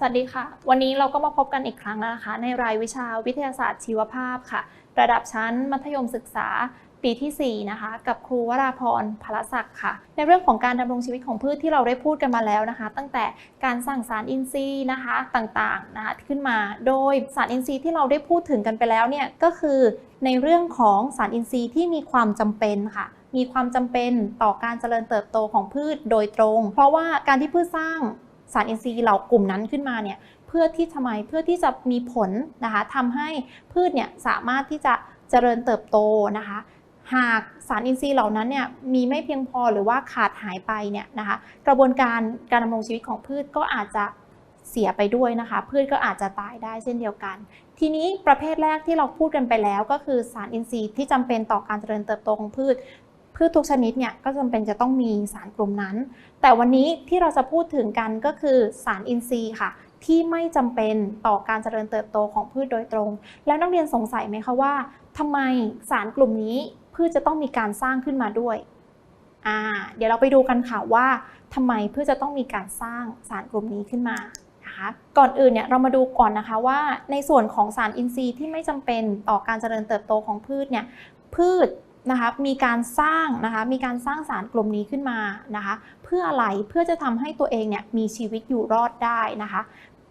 สวัสดีค่ะ วันนี้เราก็มาพบกันอีกครั้งแล้วนะคะ ในรายวิชาวิทยาศาสตร์ชีวภาพค่ะ ระดับชั้นมัธยมศึกษาปีที่ 4 นะคะ กับครูวราพรพลศักดิ์ค่ะ ในเรื่องของการดำรงชีวิตของพืชที่เราได้พูดกันมาแล้วนะคะ ตั้งแต่การสร้างสารอินทรีย์นะคะต่างๆนะคะขึ้นมา โดยสารอินทรีย์ที่เราได้พูดถึงกันไปแล้วเนี่ยก็คือในเรื่องของสารอินทรีย์ที่มีความจำเป็นค่ะมีความจำเป็นต่อการเจริญเติบโตของพืชโดยตรง เพราะว่าการที่พืชสร้าง สารอินทรีย์เหล่ากลุ่มนั้นขึ้นมาเนี่ยเพื่อที่ทำไมเพื่อที่จะมีผลนะคะทำให้พืชเนี่ยสามารถที่จะเจริญเติบโตนะคะหากสารอินทรีย์เหล่านั้นเนี่ยมีไม่เพียงพอหรือว่าขาดหายไปเนี่ยนะคะกระบวนการการดำรงชีวิตของพืชก็อาจจะเสียไปด้วยนะคะ พืชก็อาจจะตายได้เช่นเดียวกัน ทีนี้ประเภทแรกที่เราพูดกันไปแล้วก็คือสารอินทรีย์ที่จำเป็นต่อการเจริญเติบโตของพืช พืชทุกชนิดเนี่ยก็จำเป็นจะต้องมีสารกลุ่มนั้น แต่วันนี้ที่เราจะพูดถึงกันก็คือสารอินทรีย์ค่ะ ที่ไม่จำเป็นต่อการเจริญเติบโตของพืชโดยตรง แล้วนักเรียนสงสัยไหมคะว่าทำไมสารกลุ่มนี้พืชจะต้องมีการสร้างขึ้นมาด้วยอ่าเดี๋ยวเราไปดูกันค่ะว่าทำไมพืชจะต้องมีการสร้างสารกลุ่มนี้ขึ้นมานะคะก่อนอื่นเนี่ยเรามาดูก่อนนะคะว่าในส่วนของสารอินทรีย์ที่ไม่จำเป็นต่อการเจริญเติบโตของพืชเนี่ยพืช นะคะมีการสร้างนะคะมีการสร้างสารกลุ่มนี้ขึ้นมานะคะ เพื่ออะไรเพื่อจะทำให้ตัวเองเนี่ยมีชีวิตอยู่รอดได้นะคะ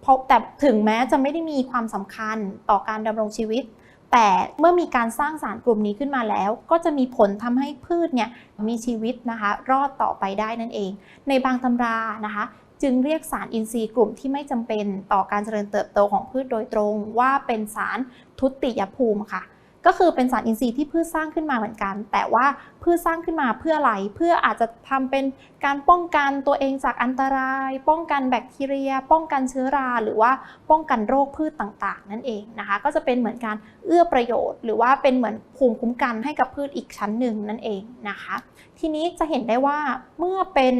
เพราะแต่ถึงแม้จะไม่ได้มีความสำคัญต่อการดำรงชีวิต แต่เมื่อมีการสร้างสารกลุ่มนี้ขึ้นมาแล้ว ก็จะมีผลทำให้พืชเนี่ยมีชีวิตนะคะ รอดต่อไปได้นั่นเอง ในบางตำรานะคะจึงเรียกสารอินทรีย์กลุ่มที่ไม่จำเป็นต่อการเจริญเติบโตของพืชโดยตรง ว่าเป็นสารทุติยภูมิค่ะ ก็คือเป็นสารอินทรีย์ที่พืชสร้างขึ้นมาเหมือนกัน แต่ว่าพืชสร้างขึ้นมาเพื่ออะไร เพื่ออาจจะทำเป็นการป้องกันตัวเองจากอันตราย ป้องกันแบคทีเรีย ป้องกันเชื้อรา หรือว่าป้องกันโรคพืชต่างๆ นั่นเองนะคะ ก็จะเป็นเหมือนการเอื้อประโยชน์ หรือว่าเป็นเหมือนภูมิคุ้มกันให้กับพืชอีกชั้นหนึ่งนั่นเองนะคะ ทีนี้จะเห็นได้ว่าเมื่อเป็น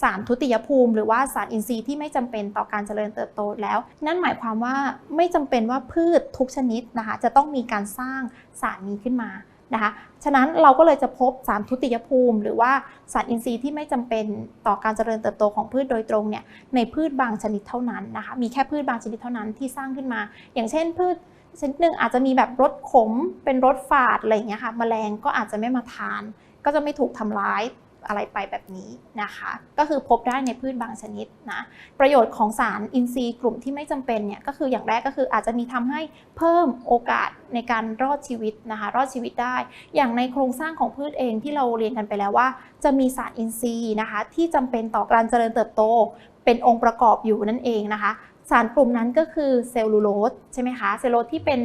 สารทุติยภูมิ หรือว่าสารอินทรีย์ที่ไม่จำเป็นต่อการเจริญเติบโตแล้ว นั่นหมายความว่าไม่จำเป็นว่าพืชทุกชนิดนะคะจะต้องมีการสร้างสารนี้ขึ้นมานะคะฉะนั้นเราก็เลยจะพบสารทุติยภูมิ หรือว่าสารอินทรีย์ที่ไม่จำเป็นต่อการเจริญเติบโตของพืชโดยตรงเนี่ยในพืชบางชนิดเท่านั้นนะคะมีแค่พืชบางชนิดเท่านั้นที่สร้างขึ้นมา อย่างเช่น พืชชนิดหนึ่งอาจจะมีแบบรสขมเป็นรสฝาดอะไรอย่างเงี้ยค่ะแมลงก็อาจจะไม่มาทาน ก็จะไม่ถูกทำร้าย อะไรไปแบบนี้นะคะ ก็คือพบได้ในพืชบางชนิดนะประโยชน์ของสารอินทรีย์กลุ่มที่ไม่จำเป็นเนี่ยก็คืออย่างแรกก็คืออาจจะมีทำให้เพิ่มโอกาสในการรอดชีวิตนะคะ รอดชีวิตได้ อย่างในโครงสร้างของพืชเองที่เราเรียนกันไปแล้วว่า จะมีสารอินทรีย์นะคะที่จำเป็นต่อการเจริญเติบโต เป็นองค์ประกอบอยู่นั่นเองนะคะ สารกลุ่มนั้นก็คือเซลลูโลสใช่ไหมคะเซลลูโลสที่เป็น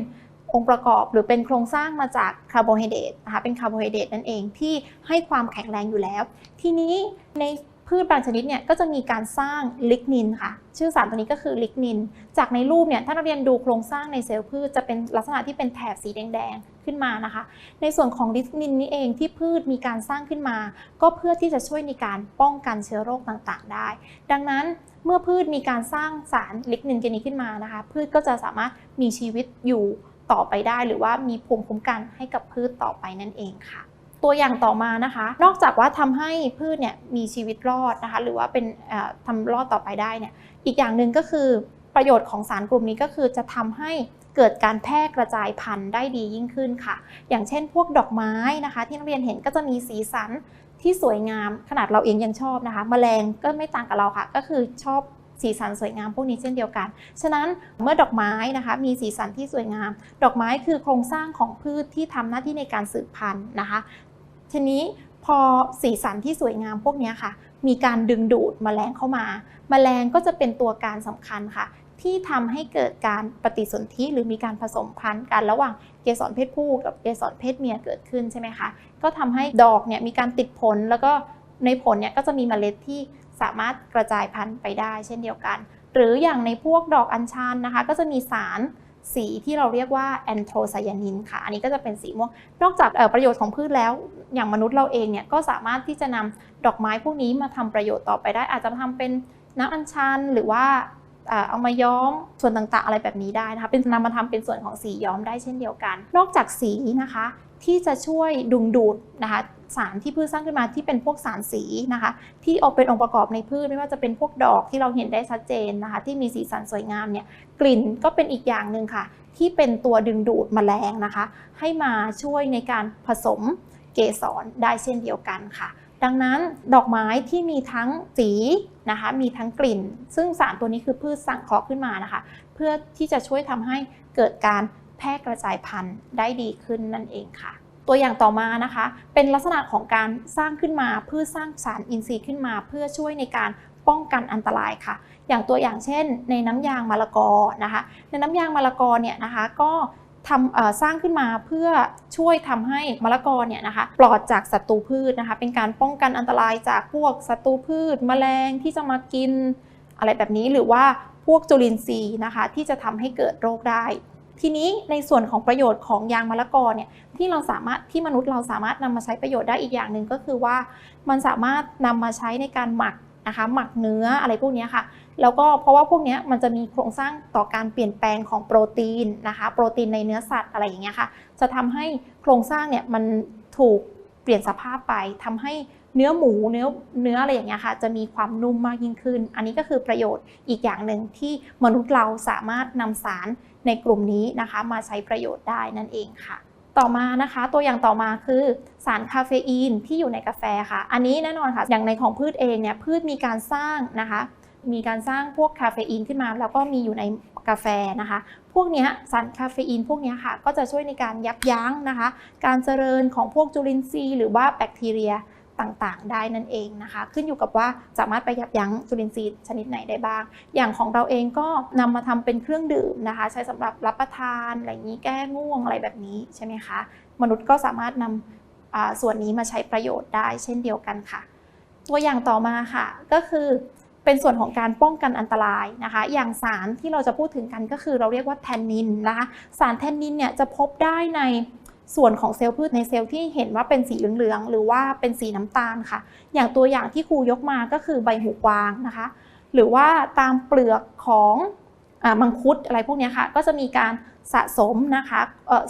องค์ประกอบหรือเป็นโครงสร้างมาจากคาร์โบไฮเดรตนะคะเป็นคาร์โบไฮเดรตนั่นเองที่ให้ความแข็งแรงอยู่แล้ว ทีนี้ในพืชบางชนิดเนี่ยก็จะมีการสร้างลิกนินค่ะ ชื่อสารตัวนี้ก็คือลิกนิน จากในรูปเนี่ยถ้าเราเรียนดูโครงสร้างในเซลล์พืชจะเป็นลักษณะที่เป็นแถบสีแดงๆขึ้นมานะคะ ในส่วนของลิกนินนี้เองที่พืชมีการสร้างขึ้นมา ก็เพื่อที่จะช่วยในการป้องกันเชื้อโรคต่างๆ ได้ ดังนั้นเมื่อพืชมีการสร้างสารลิกนินตัวนี้ขึ้นมานะคะ พืชก็จะสามารถมีชีวิตอยู่ ต่อไปได้ หรือว่ามีภูมิคุ้มกันให้กับพืชต่อไปนั่นเองค่ะ ตัวอย่างต่อมานะคะ นอกจากว่าทำให้พืชเนี่ยมีชีวิตรอดนะคะ หรือว่าเป็นทำรอดต่อไปได้เนี่ยอีกอย่างหนึ่งก็คือประโยชน์ของสารกลุ่มนี้ก็คือจะทำให้เกิดการแพร่กระจายพันธุ์ได้ดียิ่งขึ้นค่ะ อย่างเช่น พวกดอกไม้นะคะ ที่นักเรียนเห็นก็จะมีสีสันที่สวยงามขนาดเราเองยังชอบนะคะแมลงก็ไม่ต่างกับเราค่ะ ก็คือชอบ สีสันสวยงามพวกนี้เช่นเดียวกัน ฉะนั้นเมื่อดอกไม้นะคะมีสีสันที่สวยงาม ดอกไม้คือโครงสร้างของพืชที่ทำหน้าที่ในการสืบพันธุ์นะคะ ทีนี้พอสีสันที่สวยงามพวกนี้ค่ะ มีการดึงดูดแมลงเข้ามาแมลงก็จะเป็นตัวการสำคัญค่ะ ที่ทำให้เกิดการปฏิสนธิหรือมีการผสมพันธุ์กันระหว่างเกสรเพศผู้กับเกสรเพศเมียเกิดขึ้นใช่ไหมคะ ก็ทำให้ดอกเนี่ยมีการติดผลแล้วก็ในผลเนี่ยก็จะมีเมล็ดที่ สามารถกระจายพันธุ์ไปได้เช่นเดียวกัน หรืออย่างในพวกดอกอัญชันนะคะ ก็จะมีสารสีที่เราเรียกว่าแอนโทไซยานินค่ะ อันนี้ก็จะเป็นสีม่วง นอกจากประโยชน์ของพืชแล้ว อย่างมนุษย์เราเองเนี่ยก็สามารถที่จะนำดอกไม้พวกนี้มาทำประโยชน์ต่อไปได้ อาจจะทำเป็นน้ำอัญชันหรือว่าเอามาย้อมส่วนต่างๆ อะไรแบบนี้ได้นะคะ เป็นนำมาทำเป็นส่วนของสีย้อมได้เช่นเดียวกัน นอกจากสีนะคะ ที่จะช่วยดึงดูดนะคะสารที่พืชสร้างขึ้นมาที่เป็นพวกสารสีนะคะ ที่ออกเป็นองค์ประกอบในพืชไม่ว่าจะเป็นพวกดอกที่เราเห็นได้ชัดเจนนะคะ ที่มีสีสันสวยงามเนี่ยกลิ่นก็เป็นอีกอย่างหนึ่งค่ะ ที่เป็นตัวดึงดูดแมลงนะคะ ให้มาช่วยในการผสมเกสรได้เช่นเดียวกันค่ะ ดังนั้นดอกไม้ที่มีทั้งสีนะคะ มีทั้งกลิ่น ซึ่งสารตัวนี้คือพืชสังเคราะห์ขึ้นมานะคะ เพื่อที่จะช่วยทำให้เกิดการ พร่กระจายพันธุ์ได้ดีขึ้นนั่นเองค่ะ ตัวอย่างต่อมานะคะ เป็นลักษณะของการสร้างขึ้นมาเพื่อสร้างสารอินทรีย์ขึ้นมา เพื่อช่วยในการป้องกันอันตรายค่ะ อย่างตัวอย่างเช่น ในน้ำยางมะละกอนะคะ ในน้ำยางมะละกอเนี่ยนะคะก็ทำสร้างขึ้นมาเพื่อช่วยทำให้มะละกอเนี่ยนะคะปลอดจากศัตรูพืชนะคะ เป็นการป้องกันอันตรายจากพวกศัตรูพืช แมลงที่จะมากินอะไรแบบนี้หรือว่าพวกจุลินทรีย์นะคะ ที่จะทำให้เกิดโรคได้ ทีนี้ในส่วนของประโยชน์ของยางมะละกอเนี่ยที่เราสามารถที่มนุษย์เราสามารถนำมาใช้ประโยชน์ได้อีกอย่างหนึ่งก็คือว่ามันสามารถนำมาใช้ในการหมักนะคะหมักเนื้ออะไรพวกนี้ค่ะแล้วก็เพราะว่าพวกนี้มันจะมีโครงสร้างต่อการเปลี่ยนแปลงของโปรตีนนะคะโปรตีนในเนื้อสัตว์อะไรอย่างเงี้ยค่ะจะทำให้โครงสร้างเนี่ยมันถูกเปลี่ยนสภาพไปทำให้เนื้อหมูเนื้อเนื้ออะไรอย่างเงี้ยค่ะจะมีความนุ่มมากยิ่งขึ้น อันนี้ก็คือประโยชน์อีกอย่างหนึ่งที่มนุษย์เราสามารถนำสาร ในกลุ่มนี้นะคะมาใช้ประโยชน์ได้นั่นเองค่ะ ต่อมานะคะ ตัวอย่างต่อมาคือสารคาเฟอีนที่อยู่ในกาแฟค่ะ อันนี้แน่นอนค่ะ อย่างในของพืชเองเนี่ยพืชมีการสร้างนะคะ มีการสร้างพวกคาเฟอีนขึ้นมา แล้วก็มีอยู่ในกาแฟนะคะ พวกเนี้ยสารคาเฟอีนพวกเนี้ยค่ะ ก็จะช่วยในการยับยั้งนะคะ การเจริญของพวกจุลินทรีย์หรือว่าแบคทีเรีย ต่างๆ ได้นั่นเองนะคะ ขึ้นอยู่กับว่าสามารถไปยับยั้งจุลินทรีย์ชนิดไหนได้บ้าง อย่างของเราเองก็นำมาทำเป็นเครื่องดื่มนะคะ ใช้สำหรับรับประทานอะไรอย่างนี้แก้ง่วงอะไรแบบนี้ใช่ไหมคะมนุษย์ก็สามารถนำอ่าส่วนนี้มาใช้ประโยชน์ได้เช่นเดียวกันค่ะ ตัวอย่างต่อมาค่ะก็คือเป็นส่วนของการป้องกันอันตรายนะคะ อย่างสารที่เราจะพูดถึงกันก็คือเราเรียกว่าแทนนินนะคะ สารแทนนินเนี่ยจะพบได้ใน ส่วนของเซลล์พืชในเซลล์ที่เห็นว่าเป็นสีเหลืองๆ หรือว่าเป็นสีน้ำตาลค่ะ อย่างตัวอย่างที่ครูยกมาก็คือใบหูกวางนะคะ หรือว่าตามเปลือกของอมังคุดอะไรพวกนี้ค่ะ ก็จะมีการสะสมนะคะ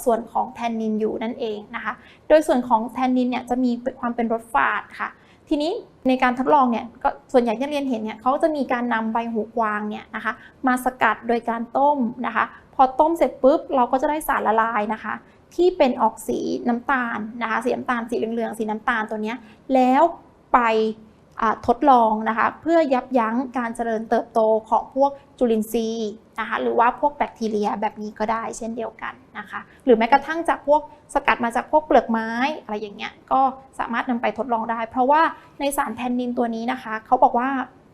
ส่วนของแทนนินอยู่นั่นเองนะคะ โดยส่วนของแทนนินเนี่ยจะมีความเป็นรสฝาดค่ะ ทีนี้ในการทดลองเนี่ยก็ส่วนใหญ่ที่เรียนเห็นเนี่ยเขาจะมีการนำใบหูกวางเนี่ยนะคะมาสกัดโดยการต้มนะคะ พอต้มเสร็จปุ๊บเราก็จะได้สารละลายนะคะ ที่เป็นออกสีน้ำตาลนะคะสีน้ำตาลสีเหลืองๆสีน้ำตาลตัวนี้แล้วไปทดลองนะคะเพื่อยับยั้งการเจริญเติบโตของพวกจุลินทรีย์นะคะหรือว่าพวกแบคทีเรียแบบนี้ก็ได้เช่นเดียวกันนะคะหรือแม้กระทั่งจากพวกสกัดมาจากพวกเปลือกไม้อะไรอย่างเงี้ยก็สามารถนำไปทดลองได้ เพราะว่าในสารแทนนินตัวนี้นะคะเขาบอกว่า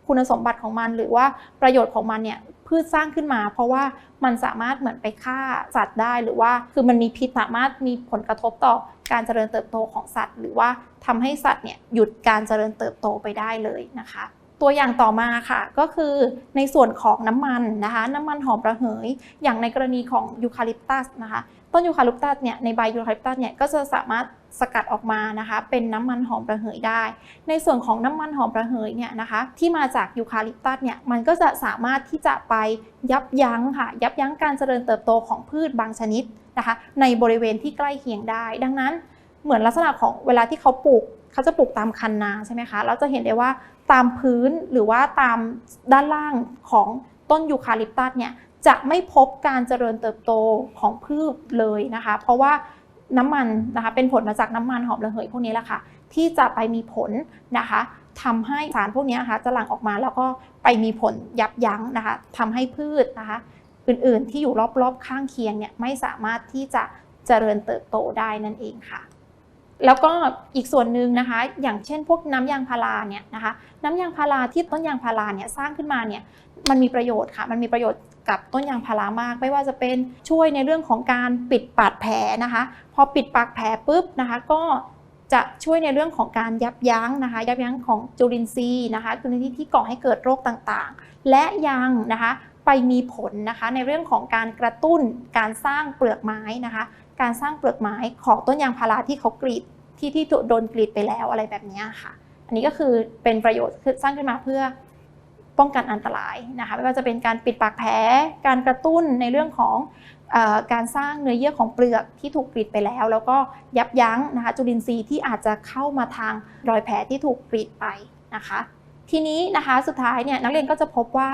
คุณสมบัติของมันหรือว่าประโยชน์ของมันเนี่ย พืชสร้างขึ้นมา เพราะว่ามันสามารถเหมือนไปฆ่าสัตว์ได้หรือว่าคือมันมีพิษสามารถมีผลกระทบต่อการเจริญเติบโตของสัตว์ หรือว่าทำให้สัตว์เนี่ยหยุดการเจริญเติบโตไปได้เลยนะคะ ตัวอย่างต่อมาค่ะก็คือในส่วนของน้ำมันนะคะน้ำมันหอมระเหย อย่างในกรณีของยูคาลิปตัสนะคะต้นยูคาลิปตัสเนี่ยในใบยูคาลิปตัสเนี่ยก็จะสามารถ สกัดออกมานะคะ เป็นน้ำมันหอมระเหยได้ ในส่วนของน้ำมันหอมระเหยเนี่ยนะคะ ที่มาจากยูคาลิปตัสเนี่ยมันก็จะสามารถที่จะไปยับยั้งค่ะ ยับยั้งการเจริญเติบโตของพืชบางชนิดนะคะ ในบริเวณที่ใกล้เคียงได้ ดังนั้นเหมือนลักษณะของเวลาที่เขาปลูกเขาจะปลูกตามคันนาใช่ไหมคะเราจะเห็นได้ว่าตามพื้นหรือว่าตามด้านล่างของต้นยูคาลิปตัสเนี่ยจะไม่พบการเจริญเติบโตของพืชเลยนะคะ เพราะว่า น้ำมันนะคะเป็นผลมาจากน้ำมันหอมระเหยพวกนี้แหละค่ะที่จะไปมีผลนะคะทำให้สารพวกนี้นะคะจะหลั่งออกมาแล้วก็ไปมีผลยับยั้งนะคะทำให้พืชนะคะอื่นๆ ที่อยู่รอบๆข้างเคียงเนี่ยไม่สามารถที่จะเจริญเติบโตได้นั่นเองค่ะ แล้วก็อีกส่วนหนึ่งนะคะ อย่างเช่นพวกน้ำยางพาราเนี่ยนะคะน้ำยางพาราที่ต้นยางพาราเนี่ยสร้างขึ้นมาเนี่ยมันมีประโยชน์ค่ะ มันมีประโยชน์ กับต้นยางพารามาก ไม่ว่าจะเป็นช่วยในเรื่องของการปิดปาดแผลนะคะ พอปิดปากแผลปุ๊บนะคะ ก็จะช่วยในเรื่องของการยับยั้งนะคะ ยับยั้งของจุลินทรีย์นะคะจุลินทรีย์ที่ก่อให้เกิดโรคต่างๆ และยังนะคะไปมีผลนะคะในเรื่องของการกระตุ้นการสร้างเปลือกไม้นะคะ การสร้างเปลือกไม้ของต้นยางพาราที่เขากรีดที่ที่โดนกรีดไปแล้วอะไรแบบนี้ค่ะ อันนี้ก็คือเป็นประโยชน์สร้างขึ้นมาเพื่อ ป้องกันอันตรายนะคะไม่ว่าจะเป็นการปิดปากแผล การกระตุ้นในเรื่องของอการสร้างเนื้อเยื่อของเปลือกที่ถูกกรีดไปแล้ว แล้วก็ยับยั้งนะคะจุลินทรีย์ที่อาจจะเข้ามาทางรอยแผลที่ถูกกรีดไปนะคะ ทีนี้นะคะสุดท้ายเนี่ยนักเรียนก็จะพบว่า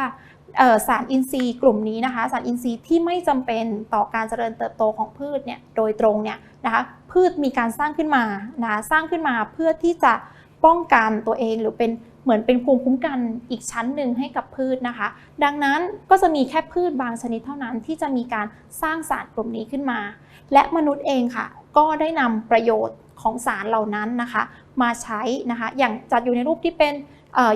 สารอินทรีย์กลุ่มนี้นะคะ สารอินทรีย์ที่ไม่จำเป็นต่อการเจริญเติบโตของพืชเนี่ยโดยตรงเนี่ยนะคะพืชมีการสร้างขึ้นมานะะสร้างขึ้นมาเพื่อที่จะ ป้องกันตัวเองหรือเป็นเหมือนเป็นภูมิคุ้มกันอีกชั้นหนึ่งให้กับพืชนะคะ ดังนั้นก็จะมีแค่พืชบางชนิดเท่านั้นที่จะมีการสร้างสารกลุ่มนี้ขึ้นมา และมนุษย์เองค่ะ ก็ได้นำประโยชน์ของสารเหล่านั้นนะคะ มาใช้นะคะ อย่างจัดอยู่ในรูปที่เป็น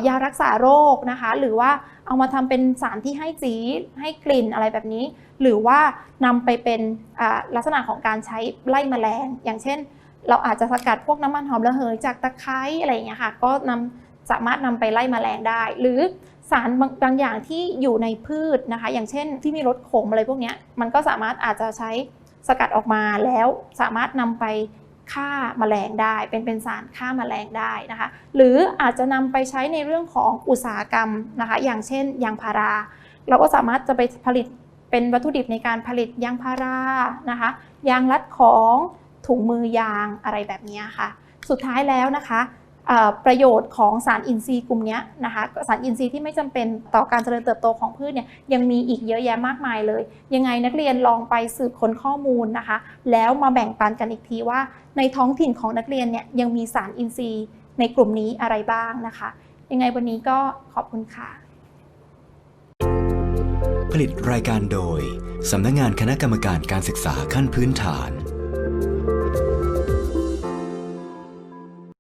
ยารักษาโรคนะคะ หรือว่าเอามาทำเป็นสารที่ให้สีให้กลิ่นอะไรแบบนี้ หรือว่านำไปเป็นลักษณะของการใช้ไล่แมลงอย่างเช่น เราอาจจะสกัดพวกน้ำมันหอมระเหยจากตะไคร้อะไรอย่างเงี้ยค่ะ ก็นำสามารถนำไปไล่แมลงได้ หรือสารบางบางอย่างที่อยู่ในพืชนะคะ อย่างเช่นที่มีรสขมอะไรพวกเนี้ยมันก็สามารถอาจจะใช้สกัดออกมาแล้วสามารถนำไปฆ่าแมลงได้ เป็นเป็นสารฆ่าแมลงได้นะคะ หรืออาจจะนำไปใช้ในเรื่องของอุตสาหกรรมนะคะ อย่างเช่นยางพารา เราก็สามารถจะไปผลิตเป็นวัตถุดิบในการผลิตยางพารานะคะยางรัดของ ถุงมือยางอะไรแบบนี้ค่ะ สุดท้ายแล้วนะคะประโยชน์ของสารอินทรีย์กลุ่มนี้นะคะสารอินทรีย์ที่ไม่จำเป็นต่อการเจริญเติบโตของพืชเนี่ยยังมีอีกเยอะแยะมากมายเลย ยังไงนักเรียนลองไปสืบค้นข้อมูลนะคะ แล้วมาแบ่งปันกันอีกทีว่า ในท้องถิ่นของนักเรียนเนี่ยยังมีสารอินทรีย์ในกลุ่มนี้อะไรบ้างนะคะ ยังไงวันนี้ก็ขอบคุณค่ะ ผลิตรายการโดยสำนักงานคณะกรรมการการศึกษาขั้นพื้นฐาน